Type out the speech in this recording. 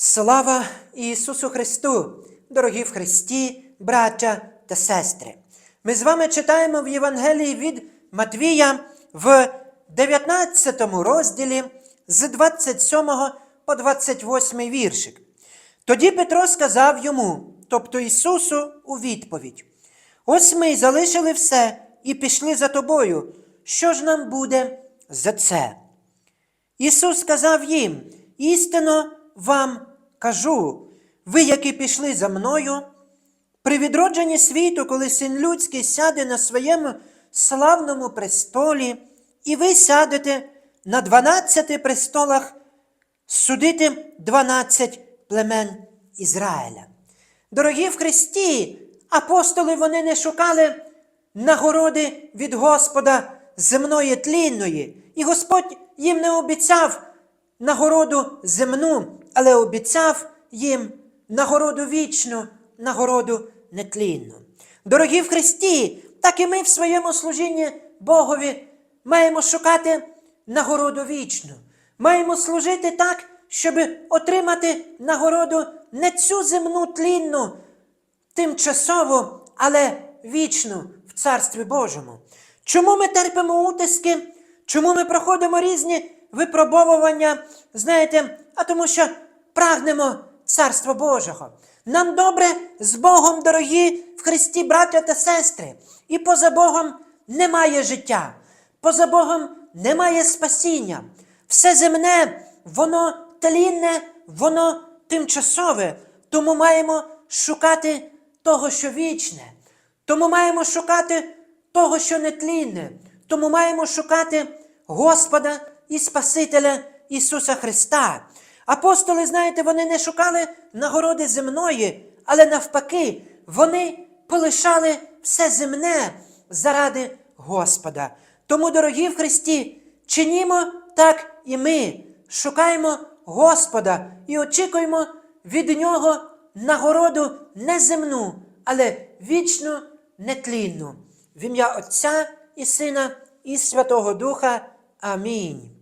Слава Ісусу Христу, дорогі в Христі, браття та сестри! Ми з вами читаємо в Євангелії від Матвія в 19 розділі з 27 по 28 віршик. Тоді Петро сказав йому, тобто Ісусу, у відповідь: Ось ми й залишили все і пішли за тобою. Що ж нам буде за це? Ісус сказав їм: істинно вам кажу, ви, які пішли за мною, при відродженні світу, коли син людський сяде на своєму славному престолі, і ви сядете на дванадцяти престолах судити дванадцять племен Ізраїля. Дорогі в Христі, апостоли вони не шукали нагороди від Господа земної тлінної, і Господь їм не обіцяв нагороду земну, але обіцяв їм нагороду вічну, нагороду нетлінну. Дорогі в Христі, так і ми в своєму служінні Богові маємо шукати нагороду вічну. Маємо служити так, щоб отримати нагороду не цю земну тлінну, тимчасову, але вічну в Царстві Божому. Чому ми терпимо утиски? Чому ми проходимо різні випробовування? Знаєте, а тому що прагнемо Царства Божого. Нам добре з Богом, дорогі в Христі, браття та сестри. І поза Богом немає життя, поза Богом немає спасіння. Все земне, воно тлінне, воно тимчасове. Тому маємо шукати того, що вічне. Тому маємо шукати того, що нетлінне. Тому маємо шукати Господа і Спасителя Ісуса Христа. Апостоли, знаєте, вони не шукали нагороди земної, але навпаки, вони полишали все земне заради Господа. Тому, дорогі в Христі, чинімо так і ми, шукаємо Господа і очікуємо від Нього нагороду не земну, але вічну, нетлінну. В ім'я Отця і Сина і Святого Духа. Амінь.